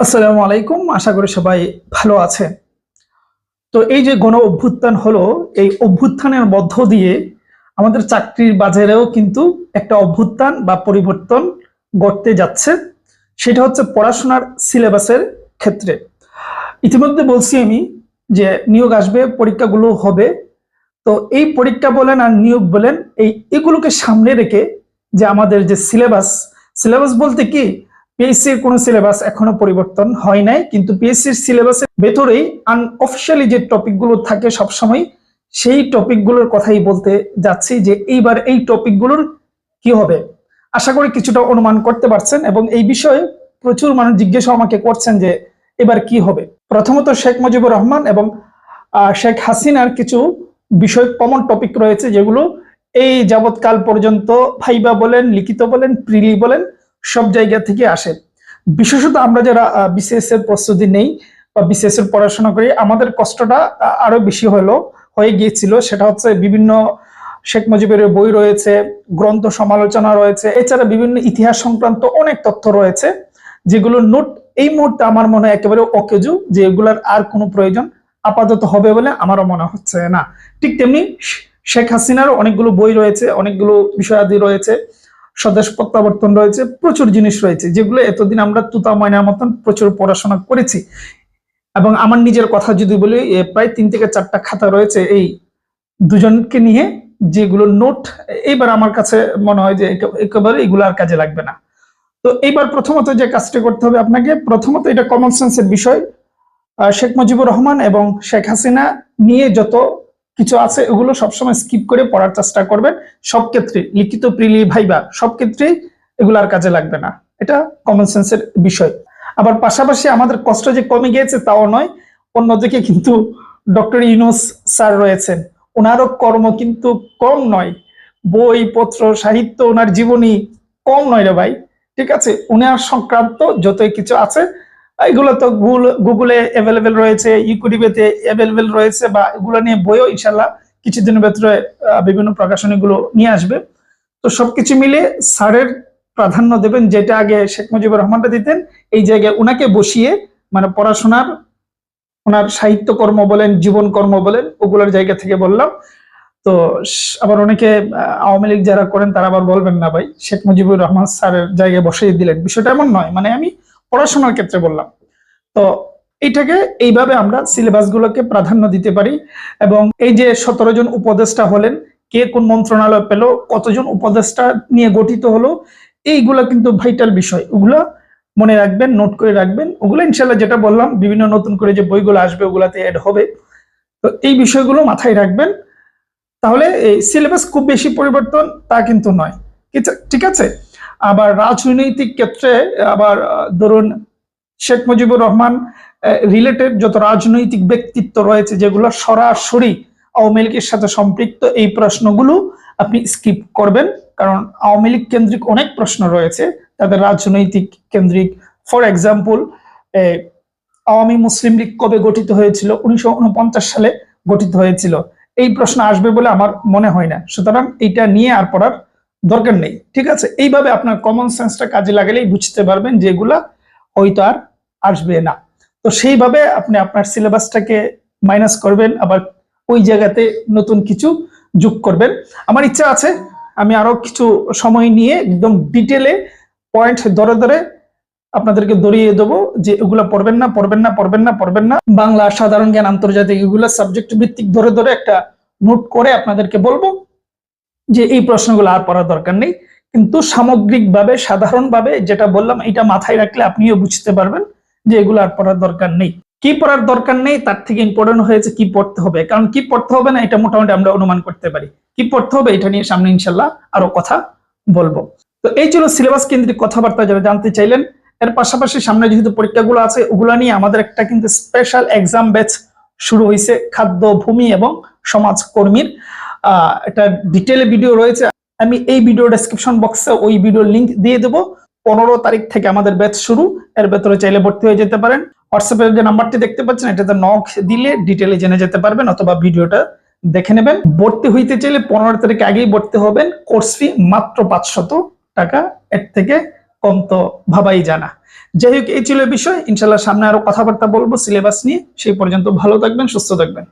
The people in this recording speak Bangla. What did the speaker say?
আসসালামু আলাইকুম, আশা করি সবাই ভালো আছেন। তো এই যে গণ অভ্যুত্থান হলো, এই অভ্যুত্থানের মধ্য দিয়ে আমাদের চাকরির বাজারেও কিন্তু একটা অভ্যুত্থান বা পরিবর্তন ঘটতে যাচ্ছে। সেটা হচ্ছে পড়াশোনার সিলেবাসের ক্ষেত্রে। ইতিমধ্যে বলছি আমি যে নিয়োগ আসবে, পরীক্ষাগুলো হবে। তো এই পরীক্ষা বলেন আর নিয়োগ বলেন, এই এগুলোকে সামনে রেখে যে আমাদের যে সিলেবাস সিলেবাস বলতে কি পিএসসি এর কোনো সিলেবাস এখনও পরিবর্তন হয় নাই, কিন্তু পিএসসি এর সিলেবাসের ভেতরেই আনঅফিসিয়ালি যে টপিকগুলো থাকে সবসময়, সেই টপিকগুলোর কথাই বলতে যাচ্ছি যে এইবার এই টপিকগুলোর কি হবে। আশা করি কিছুটা অনুমান করতে পারছেন এবং এই বিষয়ে প্রচুর মানুষ জিজ্ঞাসা আমাকে করছেন যে এবার কি হবে। প্রথমত শেখ মুজিবুর রহমান এবং শেখ হাসিনার কিছু বিষয় কমন টপিক রয়েছে যেগুলো এই যাবৎকাল পর্যন্ত ভাইবা বলেন, লিখিত বলেন প্রিলি বলেন সব জায়গা থেকে আসে। বিশেষত আমরা যারা বিসিএস এর প্রস্তুতি নেই বা বিসিএস এর পড়াশোনা করি, আমাদের কষ্টটা আরও বেশি হলো, হয়ে গিয়েছিল। সেটা হচ্ছে বিভিন্ন শেখ মুজিবের বই রয়েছে, গ্রন্থ সমালোচনা রয়েছে, এছাড়া বিভিন্ন ইতিহাস সংক্রান্ত অনেক তথ্য রয়েছে, যেগুলো নোট এই মুহূর্তে আমার মনে হয় একেবারে অকেজু, যে এগুলার আর কোনো প্রয়োজন আপাতত হবে বলে আমারও মনে হচ্ছে না। ঠিক তেমনি শেখ হাসিনারও অনেকগুলো বই রয়েছে, অনেকগুলো বিষয়াদি রয়েছে। স্বদেশ প্রত্যাবর্তন রয়েছে, প্রচুর জিনিস রয়েছে, যেগুলো এতদিন আমরা তুতা ময়নার মতন প্রচুর পড়াশোনা করেছি। এবং আমার নিজের কথা যদি বলি প্রায় তিন থেকে চারটা খাতা রয়েছে এই দুজনকে নিয়ে, যেগুলো নোট, এইবার আমার কাছে মনে হয় যে একেবারে এগুলো আর কাজে লাগবে না। তো এইবার প্রথমত যে কাজটি করতে হবে আপনাকে, প্রথমত এটা কমন সেন্সের বিষয়। শেখ মুজিবুর রহমান এবং শেখ হাসিনা নিয়ে যত কিছু আছে, এগুলো সবসময় স্কিপ করে পড়ার চেষ্টা করবেন। সব ক্ষেত্রে, লিখিত প্রিলি ভাইবা, সব ক্ষেত্রেই এগুলো আর কাজে লাগবে না। এটা কমন সেন্সের বিষয়। আবার পাশাপাশি আমাদের কষ্ট যে কমে গিয়েছে তাও নয়, অন্যদিকে কিন্তু ডক্টর ইউনুস স্যার রয়েছেন। ওনারও কর্ম কিন্তু কম নয়। বই, পত্র, সাহিত্য, ওনার জীবনী কম নয় রে ভাই। ঠিক আছে, উনার সংক্রান্ত যতই কিছু আছে এগুলো তো গুগল অ্যাভেলেবেল রয়েছে ইউকুডিবেতে অ্যাভেলেবেল রয়েছে বা এগুলো নিয়ে বইও ইনশাল্লাহ কিছুদিনের ভেতরে বিভিন্ন প্রকাশনীগুলো নিয়ে আসবে। তো সবকিছু মিলে স্যারের প্রাধান্য দেবেন যেটা আগে শেখ মুজিবুর রহমানটা দিতেন, এই জায়গায় ওনাকে বসিয়ে মানে পড়াশোনার ওনার সাহিত্য কর্ম বলেন, জীবন কর্ম বলেন, ওগুলোর জায়গা থেকে বললাম। তো আবার অনেকে আওয়ামী লীগ যারা করেন তারা আবার বলবেন না ভাই, শেখ মুজিবুর রহমান স্যারের জায়গায় বসিয়ে দিলেন। বিষয়টা এমন নয় মানে আমি পড়াশোনার ক্ষেত্রে বললাম। তো এইটাকে এইভাবে আমরা সিলেবাস গুলোকে প্রাধান্য দিতে পারি এবং এই যে সতেরো জন উপদেষ্টা হলেন, কে কোন মন্ত্রণালয় পেল, কতজন উপদেষ্টা নিয়ে গঠিত হলো, এইগুলা কিন্তু ভাইটাল বিষয়। ওগুলা মনে রাখবেন নোট করে রাখবেন। ওগুলো ইনশাল্লাহ যেটা বললাম, বিভিন্ন নতুন করে যে বইগুলো আসবে, ওগুলাতে অ্যাড হবে। তো এই বিষয়গুলো মাথায় রাখবেন। তাহলে এই সিলেবাস খুব বেশি পরিবর্তন তা কিন্তু নয়। ঠিক আছে? আবার রাজনৈতিক ক্ষেত্রে, আবার ধরুন, শেখ মুজিবুর রহমান রিলেটেড যত রাজনৈতিক ব্যক্তিত্ব রয়েছে, যেগুলো সরাসরি আওয়ামী লীগের সাথে সম্পৃক্ত, এই প্রশ্নগুলো আপনি স্কিপ করবেন। কারণ আওয়ামী লীগ কেন্দ্রিক অনেক প্রশ্ন রয়েছে, তাদের রাজনৈতিক কেন্দ্রিক। ফর এক্সাম্পল আওয়ামী মুসলিম লীগ কবে গঠিত হয়েছিল? উনিশশো উনপঞ্চাশ সালে গঠিত হয়েছিল। এই প্রশ্ন আসবে বলে আমার মনে হয় না। সুতরাং এটা নিয়ে আর পড়ার দরকার নেই, ঠিক আছে? এইভাবে আপনার কমন সেন্সটা কাজে লাগালেই বুঝতে পারবেন যে এগুলা হয়তো আর আসবে না। তো সেইভাবে আপনি আপনার সিলেবাসটাকে মাইনাস করবেন, আবার ওই জায়গাতে নতুন কিছু যোগ করবেন। আমার ইচ্ছা আছে, আমি আরও কিছু সময় নিয়ে একদম ডিটেলে পয়েন্ট ধরে ধরে আপনাদেরকে দড়িয়ে দেবো যে এগুলা পড়বেন না পড়বেন না পড়বেন না পড়বেন না। বাংলা, সাধারণ জ্ঞান, আন্তর্জাতিক এগুলো সাবজেক্ট ভিত্তিক ধরে ধরে একটা নোট করে আপনাদেরকে বলব। যে এই প্রশ্নগুলো আর পড়ার দরকার নেই। কিন্তু সামগ্রিকভাবে, সাধারণভাবে যেটা বললাম, এটা মাথায় রাখলে আপনিও বুঝতে পারবেন যে এগুলো আর পড়ার দরকার নেই। কি পড়ার দরকার নেই তার থেকে ইম্পর্টেন্ট হয়েছে কি পড়তে হবে। কারণ কি পড়তে হবে না এটা মোটামুটি আমরা অনুমান করতে পারি। কি পড়তে হবে এটা নিয়ে সামনে ইনশাল্লাহ আরও কথা বলব। তো এই ছিল সিলেবাস কেন্দ্রিক কথাবার্তা যারা জানতে চাইলেন। এর পাশাপাশি সামনে যেহেতু পরীক্ষাগুলো আছে, ওগুলো নিয়ে আমাদের একটা কিন্তু স্পেশাল এক্সাম ব্যাচ শুরু হয়েছে খাদ্য, ভূমি এবং সমাজ কর্মীর আহ একটা ডিটেল ভিডিও রয়েছে। আমি এই ভিডিও ডেসক্রিপশন বক্সে ওই ভিডিওর লিংক দিয়ে দেবো। পনেরো তারিখ থেকে আমাদের ব্যাচ শুরু। এর ভেতরে চাইলে ভর্তি হয়ে যেতে পারেন। হোয়াটসঅ্যাপের যে নাম্বারটি দেখতে পাচ্ছেন, এটাতে নক দিলে ডিটেলে জেনে যেতে পারবেন অথবা ভিডিওটা দেখে নেবেন। ভর্তি হইতে চাইলে পনেরো তারিখ আগেই ভর্তি হবেন। কোর্স ফি মাত্র পাঁচশত টাকা। এর থেকে কম তো ভাবাই জানা যাই হোক, এই ছিল বিষয়। ইনশাল্লাহ সামনে আরও কথাবার্তা বলব সিলেবাস নিয়ে। সেই পর্যন্ত ভালো থাকবেন, সুস্থ থাকবেন।